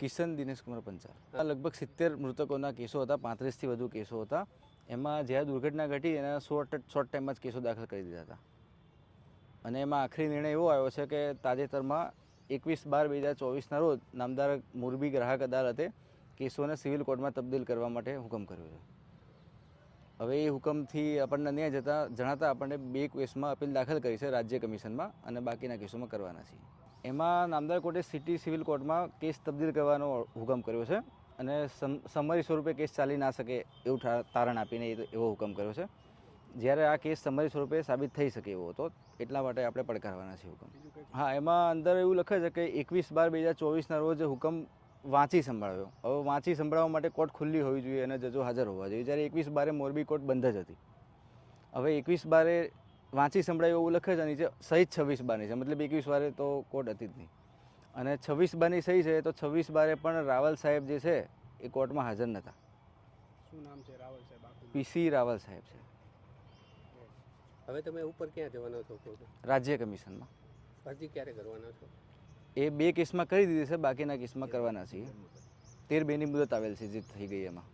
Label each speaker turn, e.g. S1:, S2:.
S1: કિશન દિનેશકુમાર પંચાલ. આ લગભગ સિત્તેર મૃતકોના કેસો હતા, પાંત્રીસથી વધુ કેસો હતા. એમાં જ્યારે દુર્ઘટના ઘટી, એના શોર્ટ શોર્ટ ટાઈમમાં જ કેસો દાખલ કરી દીધા હતા. અને એમાં આખરી નિર્ણય એવો આવ્યો છે કે તાજેતરમાં એકવીસ બાર બે હજાર ચોવીસના રોજ નામદાર મોરબી ગ્રાહક અદાલતે કેસોને સિવિલ કોર્ટમાં તબદીલ કરવા માટે હુકમ કર્યો છે. હવે એ હુકમથી આપણને ન્યાય જતા જણાતા આપણને બે કેસમાં અપીલ દાખલ કરી છે રાજ્ય કમિશનમાં અને બાકીના કેસોમાં કરવાના છે એમાં નામદાર કોર્ટે સિટી સિવિલ કોર્ટમાં કેસ તબદીલ કરવાનો હુકમ કર્યો છે અને સમ- સમરી સ્વરૂપે કેસ ચાલી ના શકે એવું તારણ આપીને એવો હુકમ કર્યો છે. જ્યારે આ કેસ સમરી સ્વરૂપે સાબિત થઈ શકે એવો હતો, એટલા માટે આપણે પડકારવાના છે હુકમ. હા, એમાં અંદર એવું લખે છે કે એકવીસ બાર બે હજાર ચોવીસના રોજ હુકમ વાંચી સંભળાવ્યો હવે વાંચી સંભળાવવા માટે કોર્ટ ખુલ્લી હોવી જોઈએ અને જજો હાજર હોવા જોઈએ. જ્યારે એકવીસ બારે મોરબી કોર્ટ બંધ જ હતી. હવે એકવીસ બારે વાંચી સંભળાયું એવું લખે છે નીચે સહિત છવ્વીસ બારની છે. મતલબ એકવીસ બારે તો કોર્ટ હતી જ નહીં. અને છવ્વીસ બારની સહી છે તો છવ્વીસ બારે પણ રાવલ સાહેબ જે છે એ કોર્ટમાં હાજર નહોતા
S2: શું નામ છે રાવલ સાહેબ?
S1: પીસી રાવલ સાહેબ છે.
S3: હવે તમે ઉપર ક્યાં જવાના છો?
S1: રાજ્ય કમિશનમાં.
S3: અરજી ક્યારે કરવાના છો?
S1: એ બે કેસમાં કરી દીધી છે બાકીના કેસમાં કરવાના છીએ. તેર બેની મુદત આવેલ છે જે થઈ ગઈ એમાં.